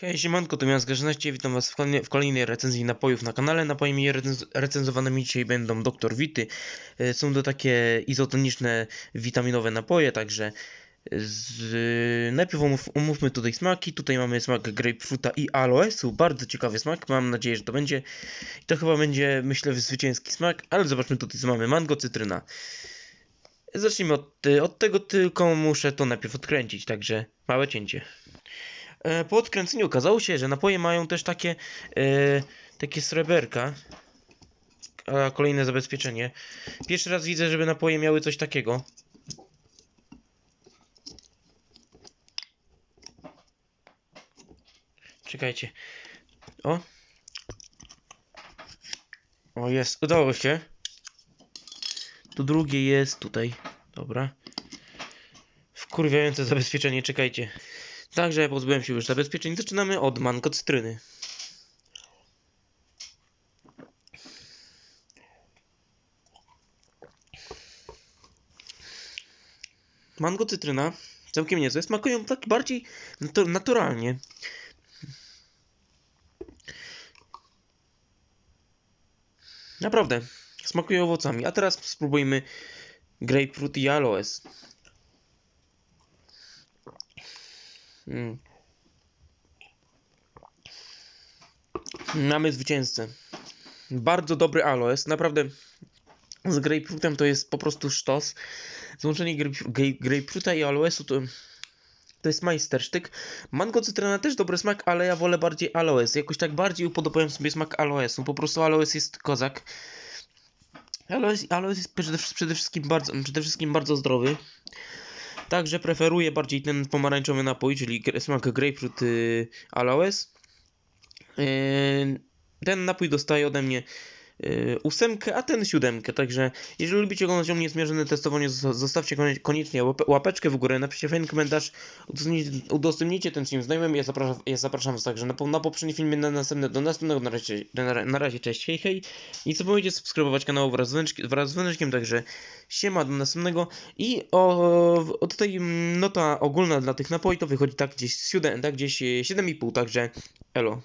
Hej, siemanko, to Miast Grażynaście, witam was w, w kolejnej recenzji napojów na kanale. Napojami recenz recenzowanymi dzisiaj będą Dr. Wity. E, Są to takie izotoniczne, witaminowe napoje, także z... najpierw omów, omówmy tutaj smaki. Tutaj mamy smak grapefruita i aloesu, bardzo ciekawy smak, mam nadzieję, że to będzie. I to chyba będzie, myślę, zwycięski smak, ale zobaczmy tutaj co mamy. Mango, cytryna. Zacznijmy od, od tego, tylko muszę to najpierw odkręcić, także małe cięcie. E, Po odkręceniu okazało się, że napoje mają też takie, e, takie sreberka. A kolejne zabezpieczenie. Pierwszy raz widzę, żeby napoje miały coś takiego. Czekajcie. O. O, jest. Udało się. Tu drugie jest tutaj. Dobra. Wkurwiające zabezpieczenie, czekajcie. Także pozbyłem się już zabezpieczeń. Zaczynamy od mango cytryny. Mango cytryna całkiem niezłe. Smakują tak bardziej natu- naturalnie. Naprawdę. Smakują owocami. A teraz spróbujmy grapefruit i aloes. Mm. Mamy zwycięzcę. Bardzo dobry aloes. Naprawdę z grapefruitem to jest po prostu sztos. Złączenie grape- grape- grapefruita i aloesu to, to jest majstersztyk. Mango cytryna też dobry smak, ale ja wolę bardziej aloes. Jakoś tak bardziej upodobałem sobie smak aloesu. Po prostu aloes jest kozak. Aloes, aloes jest przede, przede, wszystkim bardzo, przede wszystkim bardzo zdrowy. Także preferuję bardziej ten pomarańczowy napój, czyli smak grapefruit y, aloes. Yy, ten napój dostaje ode mnie ósemkę, a ten siódemkę. Także jeżeli lubicie oglądać u mnie zmierzone testowanie, zosta- zostawcie konie- koniecznie łape- łapeczkę w górę, napiszcie fajny komentarz, udostępnijcie, ten film znajomym. Ja zapraszam, ja zapraszam was także na, na poprzedni filmie, na następne, do następnego. Na razie, na, na razie cześć, hej, hej. I co powiedzieć, subskrybować kanał wraz z, węczki, wraz z wężkiem, także siema do następnego. I o, o tutaj nota ogólna dla tych napoi to wychodzi tak gdzieś 7, tak gdzieś e, 7,5, także elo.